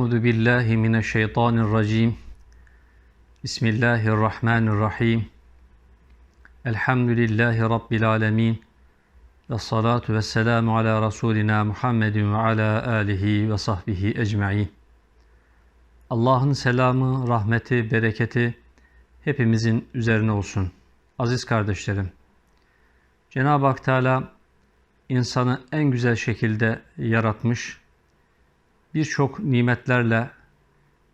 Euzu billahi mineşşeytanirracim. Bismillahirrahmanirrahim. Elhamdülillahi rabbil alamin. Ve salatu ve selamu ala Resulina Muhammedin ve ala alihi ve sahbihi ecmaîn. Allah'ın selamı, rahmeti, bereketi hepimizin üzerine olsun. Aziz kardeşlerim, Cenab-ı Hak Teala insanı en güzel şekilde yaratmış, birçok nimetlerle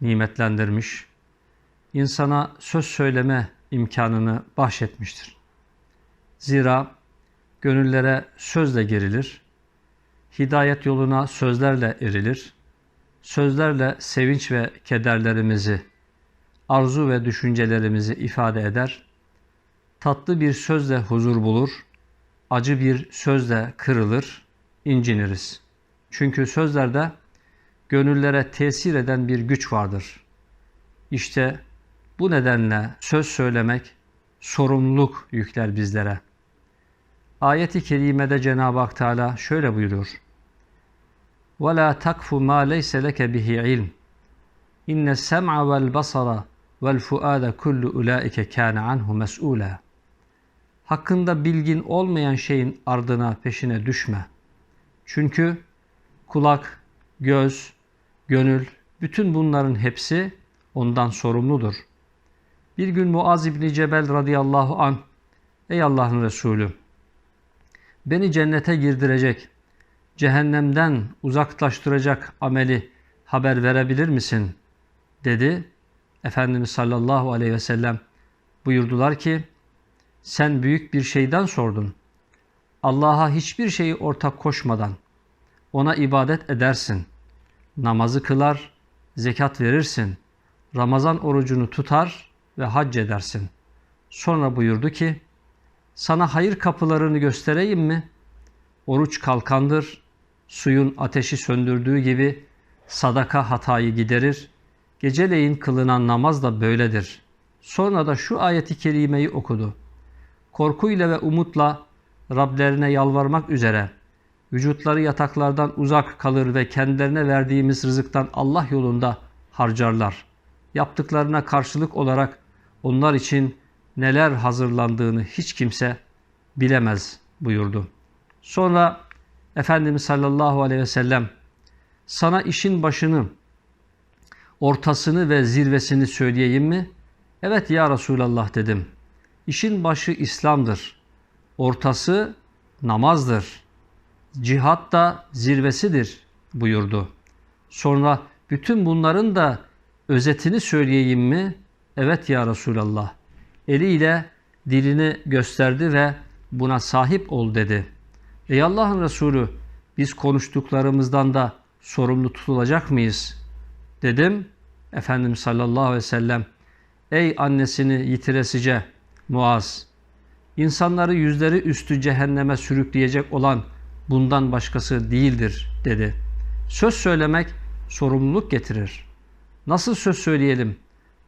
nimetlendirmiş, insana söz söyleme imkanını bahşetmiştir. Zira gönüllere sözle girilir, hidayet yoluna sözlerle erilir, sözlerle sevinç ve kederlerimizi, arzu ve düşüncelerimizi ifade eder, tatlı bir sözle huzur bulur, acı bir sözle kırılır, inciniriz. Çünkü sözlerde gönüllere tesir eden bir güç vardır. İşte bu nedenle söz söylemek sorumluluk yükler bizlere. Ayet-i kerimede Cenab-ı Hak Teala şöyle buyuruyor. وَلَا تَقْفُ مَا لَيْسَ لَكَ بِهِ عِلْمٍ اِنَّ السَّمْعَ وَالْبَصَرَ وَالْفُؤَادَ كُلُّ اُولَٰئِكَ كَانَ عَنْهُ مَسْئُولًا Hakkında bilgin olmayan şeyin ardına peşine düşme. Çünkü kulak, göz, gönül, bütün bunların hepsi ondan sorumludur. Bir gün Muaz İbni Cebel radıyallahu an, Ey Allah'ın Resulü, beni cennete girdirecek, cehennemden uzaklaştıracak ameli haber verebilir misin? dedi. Efendimiz sallallahu aleyhi ve sellem buyurdular ki, sen büyük bir şeyden sordun. Allah'a hiçbir şeyi ortak koşmadan ona ibadet edersin. Namazı kılar, zekat verirsin. Ramazan orucunu tutar ve hac edersin. Sonra buyurdu ki, sana hayır kapılarını göstereyim mi? Oruç kalkandır, suyun ateşi söndürdüğü gibi sadaka hatayı giderir. Geceleyin kılınan namaz da böyledir. Sonra da şu ayeti kerimeyi okudu. Korkuyla ve umutla Rablerine yalvarmak üzere vücutları yataklardan uzak kalır ve kendilerine verdiğimiz rızıktan Allah yolunda harcarlar. Yaptıklarına karşılık olarak onlar için neler hazırlandığını hiç kimse bilemez buyurdu. Sonra Efendimiz sallallahu aleyhi ve sellem sana işin başını, ortasını ve zirvesini söyleyeyim mi? Evet ya Resulallah dedim. İşin başı İslam'dır. Ortası namazdır. Cihat da zirvesidir buyurdu. Sonra bütün bunların da özetini söyleyeyim mi? Evet ya Resulallah. Eliyle dilini gösterdi ve buna sahip ol dedi. Ey Allah'ın Resulü biz konuştuklarımızdan da sorumlu tutulacak mıyız? Dedim. Efendimiz sallallahu aleyhi ve sellem Ey annesini yitiresice Muaz insanları yüzleri üstü cehenneme sürükleyecek olan bundan başkası değildir dedi. Söz söylemek sorumluluk getirir. Nasıl söz söyleyelim?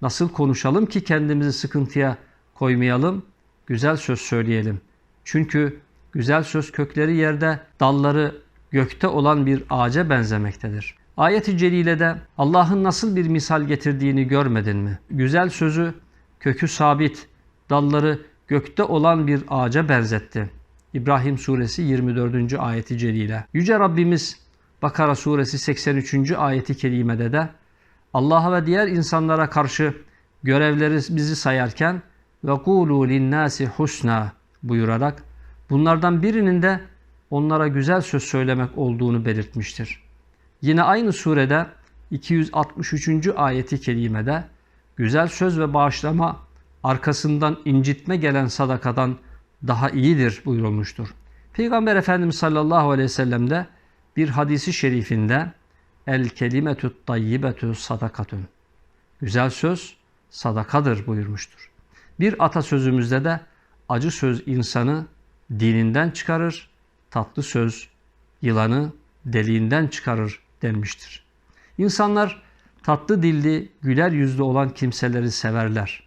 Nasıl konuşalım ki kendimizi sıkıntıya koymayalım? Güzel söz söyleyelim. Çünkü güzel söz kökleri yerde, dalları gökte olan bir ağaca benzemektedir. Ayet-i Celile'de Allah'ın nasıl bir misal getirdiğini görmedin mi? Güzel sözü kökü sabit, dalları gökte olan bir ağaca benzetti. İbrahim suresi 24. ayeti celile. Yüce Rabbimiz Bakara suresi 83. ayeti kerimede de Allah'a ve diğer insanlara karşı görevleri bizi sayarken ve kulu linnâsi husna buyurarak bunlardan birinin de onlara güzel söz söylemek olduğunu belirtmiştir. Yine aynı surede 263. ayeti kerimede güzel söz ve bağışlama arkasından incitme gelen sadakadan daha iyidir buyurulmuştur. Peygamber Efendimiz sallallahu aleyhi ve sellem de bir hadisi şerifinde el kelimetü tayyibetü sadakatün. Güzel söz sadakadır buyurmuştur. Bir atasözümüzde de acı söz insanı dininden çıkarır, tatlı söz yılanı deliğinden çıkarır denmiştir. İnsanlar tatlı dilli, güler yüzlü olan kimseleri severler.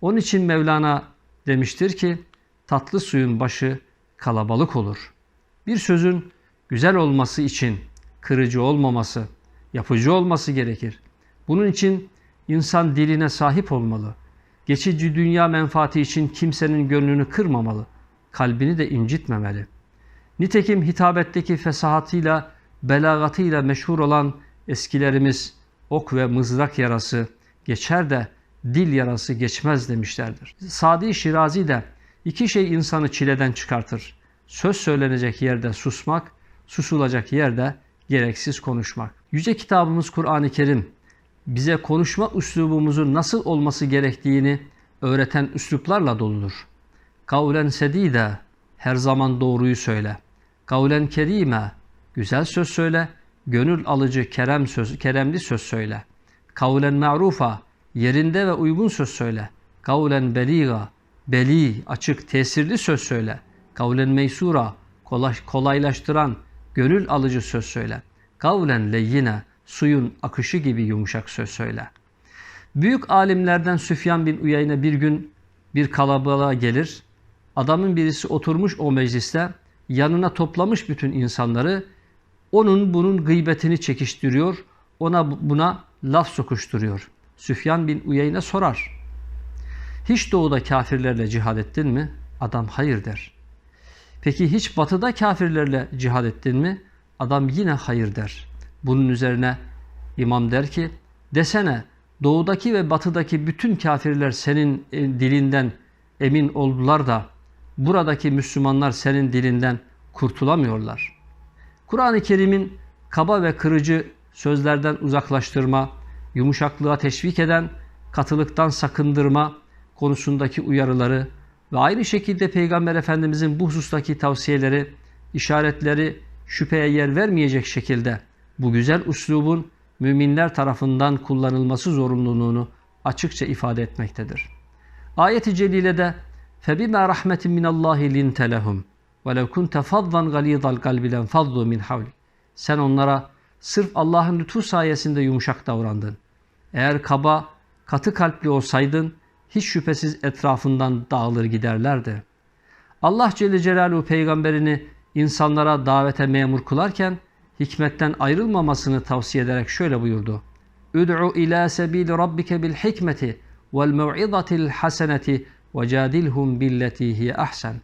Onun için Mevlana demiştir ki tatlı suyun başı kalabalık olur. Bir sözün güzel olması için kırıcı olmaması, yapıcı olması gerekir. Bunun için insan diline sahip olmalı. Geçici dünya menfaati için kimsenin gönlünü kırmamalı. Kalbini de incitmemeli. Nitekim hitabetteki fesahatıyla, belagatıyla meşhur olan eskilerimiz ok ve mızrak yarası geçer de dil yarası geçmez demişlerdir. Sadi Şirazi de iki şey insanı çileden çıkartır. Söz söylenecek yerde susmak, susulacak yerde gereksiz konuşmak. Yüce kitabımız Kur'an-ı Kerim bize konuşma üslubumuzun nasıl olması gerektiğini öğreten üsluplarla doludur. Kavlen sedide her zaman doğruyu söyle. Kavlen kerime güzel söz söyle. Gönül alıcı kerem söz, keremli söz söyle. Kavlen ma'rufa yerinde ve uygun söz söyle. Kavlen beliga beli açık tesirli söz söyle. Kavlen meysura kolay, kolaylaştıran gönül alıcı söz söyle. Kavlen leyyine suyun akışı gibi yumuşak söz söyle. Büyük alimlerden Süfyan bin Uyeyne bir gün bir kalabalığa gelir. Adamın birisi oturmuş o mecliste yanına toplamış bütün insanları onun bunun gıybetini çekiştiriyor. Ona buna laf sokuşturuyor. Süfyan bin Uyeyne sorar. Hiç doğuda kafirlerle cihad ettin mi? Adam hayır der. Peki hiç batıda kafirlerle cihad ettin mi? Adam yine hayır der. Bunun üzerine imam der ki desene doğudaki ve batıdaki bütün kafirler senin e, dilinden emin oldular da buradaki Müslümanlar senin dilinden kurtulamıyorlar. Kur'an-ı Kerim'in kaba ve kırıcı sözlerden uzaklaştırma, yumuşaklığa teşvik eden, katılıktan sakındırma konusundaki uyarıları ve aynı şekilde Peygamber Efendimizin bu husustaki tavsiyeleri, işaretleri şüpheye yer vermeyecek şekilde bu güzel uslubun müminler tarafından kullanılması zorunluluğunu açıkça ifade etmektedir. Ayet-i Celile'de فَبِمَا رَحْمَةٍ مِنَ اللّٰهِ لِنْتَ لَهُمْ وَلَوْ كُنْتَ فَضًّا غَلِيظَ الْقَلْبِ لَنْفَضُّوا مِنْ حَوْلِ Sen onlara sırf Allah'ın lütfu sayesinde yumuşak davrandın. Eğer kaba, katı kalpli olsaydın hiç şüphesiz etrafından dağılır giderlerdi. Allah Celle Celaluhu peygamberini insanlara davete memur kılarken hikmetten ayrılmamasını tavsiye ederek şöyle buyurdu. Üd'u ila sebil rabbike bil hikmeti vel mev'izatil haseneti ve cadilhum billeti ahsen.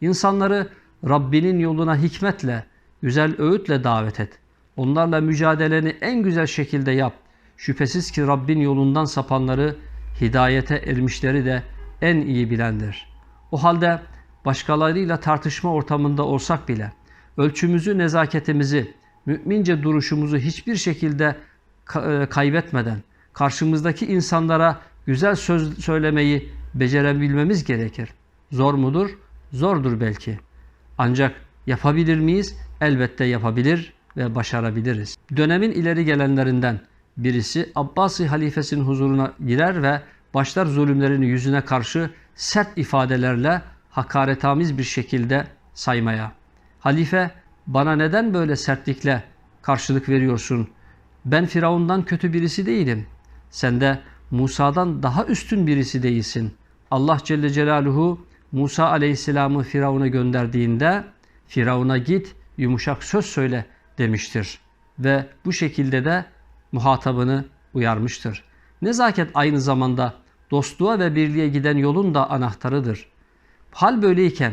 İnsanları Rabbinin yoluna hikmetle, güzel öğütle davet et. Onlarla mücadeleni en güzel şekilde yap. Şüphesiz ki Rabbin yolundan sapanları, hidayete ermişleri de en iyi bilendir. O halde başkalarıyla tartışma ortamında olsak bile ölçümüzü, nezaketimizi, mümince duruşumuzu hiçbir şekilde e, kaybetmeden karşımızdaki insanlara güzel söz söylemeyi becerebilmemiz gerekir. Zor mudur? Zordur belki. Ancak yapabilir miyiz? Elbette yapabilir ve başarabiliriz. Dönemin ileri gelenlerinden birisi Abbasi halifesinin huzuruna girer ve başlar zulümlerini yüzüne karşı sert ifadelerle hakaretamiz bir şekilde saymaya. Halife bana neden böyle sertlikle karşılık veriyorsun? Ben Firavundan kötü birisi değilim. Sen de Musa'dan daha üstün birisi değilsin. Allah Celle Celaluhu Musa Aleyhisselam'ı Firavun'a gönderdiğinde Firavun'a git yumuşak söz söyle demiştir. Ve bu şekilde de muhatabını uyarmıştır. Nezaket aynı zamanda dostluğa ve birliğe giden yolun da anahtarıdır. Hal böyleyken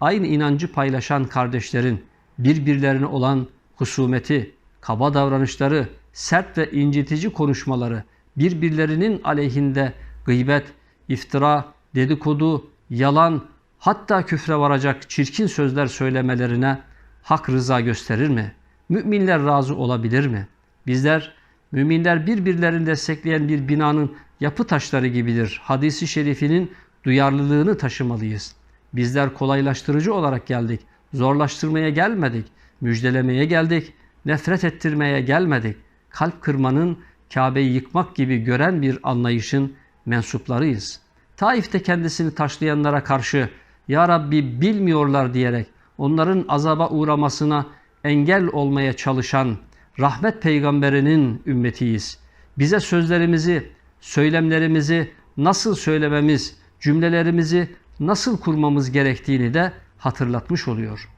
aynı inancı paylaşan kardeşlerin birbirlerine olan husumeti, kaba davranışları, sert ve incitici konuşmaları, birbirlerinin aleyhinde gıybet, iftira, dedikodu, yalan, hatta küfre varacak çirkin sözler söylemelerine hak rıza gösterir mi? Müminler razı olabilir mi? Bizler müminler birbirlerini destekleyen bir binanın yapı taşları gibidir. Hadisi şerifinin duyarlılığını taşımalıyız. Bizler kolaylaştırıcı olarak geldik. Zorlaştırmaya gelmedik. Müjdelemeye geldik. Nefret ettirmeye gelmedik. Kalp kırmanın Kabe'yi yıkmak gibi gören bir anlayışın mensuplarıyız. Taif'te kendisini taşlayanlara karşı Ya Rabbi bilmiyorlar diyerek onların azaba uğramasına engel olmaya çalışan rahmet peygamberinin ümmetiyiz. Bize sözlerimizi, söylemlerimizi nasıl söylememiz, cümlelerimizi nasıl kurmamız gerektiğini de hatırlatmış oluyor.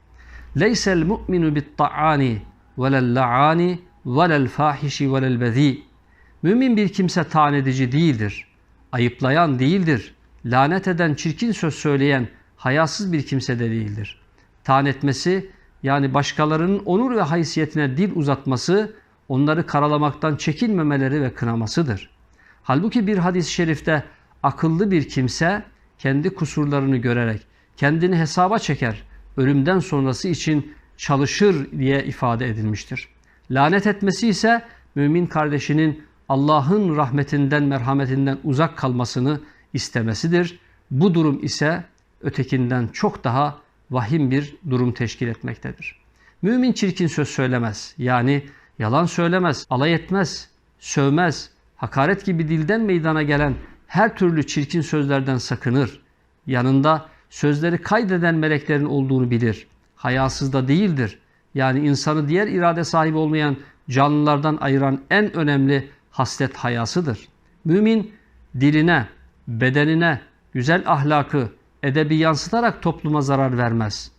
Leysel mu'minu bit ta'ani velel la'ani velel fahişi velel bezi. Mümin bir kimse taan edici değildir. Ayıplayan değildir. Lanet eden, çirkin söz söyleyen, hayasız bir kimse de değildir. Taan etmesi yani başkalarının onur ve haysiyetine dil uzatması, onları karalamaktan çekinmemeleri ve kınamasıdır. Halbuki bir hadis-i şerifte akıllı bir kimse kendi kusurlarını görerek kendini hesaba çeker, ölümden sonrası için çalışır diye ifade edilmiştir. Lanet etmesi ise mümin kardeşinin Allah'ın rahmetinden, merhametinden uzak kalmasını istemesidir. Bu durum ise ötekinden çok daha vahim bir durum teşkil etmektedir. Mümin çirkin söz söylemez. Yani yalan söylemez, alay etmez, sövmez, hakaret gibi dilden meydana gelen her türlü çirkin sözlerden sakınır. Yanında sözleri kaydeden meleklerin olduğunu bilir. Hayasız da değildir. Yani insanı diğer irade sahibi olmayan canlılardan ayıran en önemli haslet hayasıdır. Mümin diline, bedenine, güzel ahlakı, edebi yansıtarak topluma zarar vermez.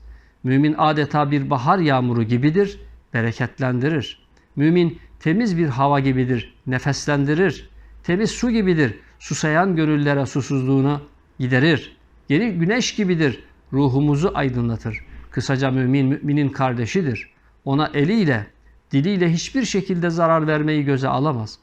Mümin adeta bir bahar yağmuru gibidir, bereketlendirir. Mümin temiz bir hava gibidir, nefeslendirir. Temiz su gibidir, susayan gönüllere susuzluğunu giderir. Geri güneş gibidir, ruhumuzu aydınlatır. Kısaca mümin müminin kardeşidir. Ona eliyle, diliyle hiçbir şekilde zarar vermeyi göze alamaz.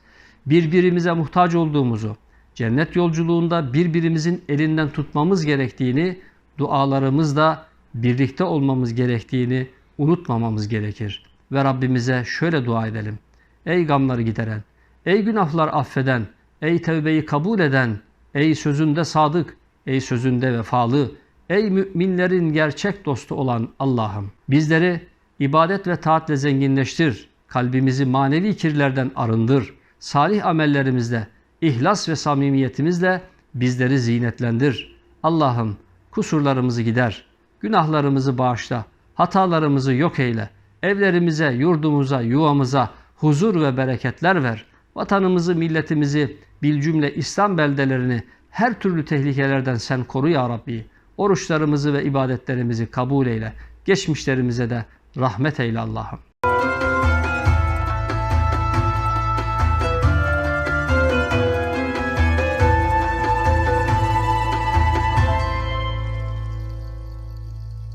Birbirimize muhtaç olduğumuzu, cennet yolculuğunda birbirimizin elinden tutmamız gerektiğini, dualarımızda birlikte olmamız gerektiğini unutmamamız gerekir. Ve Rabbimize şöyle dua edelim. Ey gamları gideren, ey günahlar affeden, ey tevbeyi kabul eden, ey sözünde sadık, ey sözünde vefalı, ey müminlerin gerçek dostu olan Allah'ım. Bizleri ibadet ve taatle zenginleştir. Kalbimizi manevi kirlerden arındır. Salih amellerimizle, ihlas ve samimiyetimizle bizleri zinetlendir. Allah'ım kusurlarımızı gider, günahlarımızı bağışla, hatalarımızı yok eyle. Evlerimize, yurdumuza, yuvamıza huzur ve bereketler ver. Vatanımızı, milletimizi, bil cümle İslam beldelerini her türlü tehlikelerden sen koru ya Rabbi. Oruçlarımızı ve ibadetlerimizi kabul eyle. Geçmişlerimize de rahmet eyle Allah'ım.